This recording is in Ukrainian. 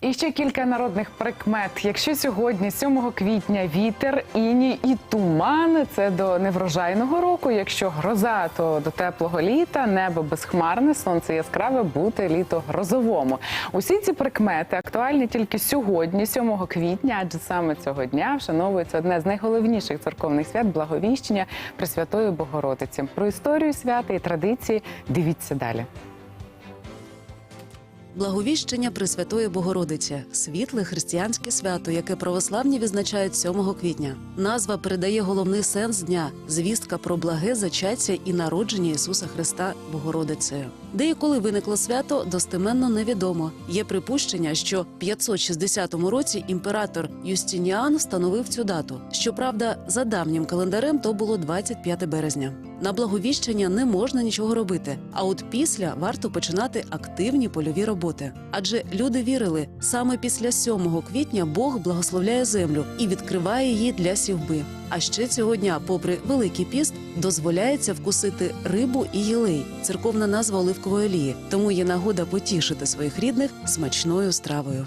І ще кілька народних прикмет. Якщо сьогодні, 7 квітня, вітер, іній і туман це до неврожайного року. Якщо гроза, то до теплого літа, небо безхмарне, сонце яскраве, бути літо грозовому. Усі ці прикмети актуальні тільки сьогодні, 7 квітня, адже саме цього дня вшановується одне з найголовніших церковних свят Благовіщення Пресвятої Богородиці. Про історію свята і традиції дивіться далі. Благовіщення Пресвятої Богородиці світле християнське свято, яке православні відзначають 7 квітня. Назва передає головний сенс дня звістка про благе зачаття і народження Ісуса Христа Богородицею. Де і коли виникло свято, достеменно невідомо. Є припущення, що в 560 році імператор Юстиніан встановив цю дату. Щоправда, за давнім календарем то було 25 березня. На благовіщення не можна нічого робити. А от після варто починати активні польові роботи. Адже люди вірили, саме після 7 квітня Бог благословляє землю і відкриває її для сівби. А ще цього дня, попри великий піст, дозволяється вкусити рибу і єлей, церковна назва оливкової олії. Тому є нагода потішити своїх рідних смачною стравою.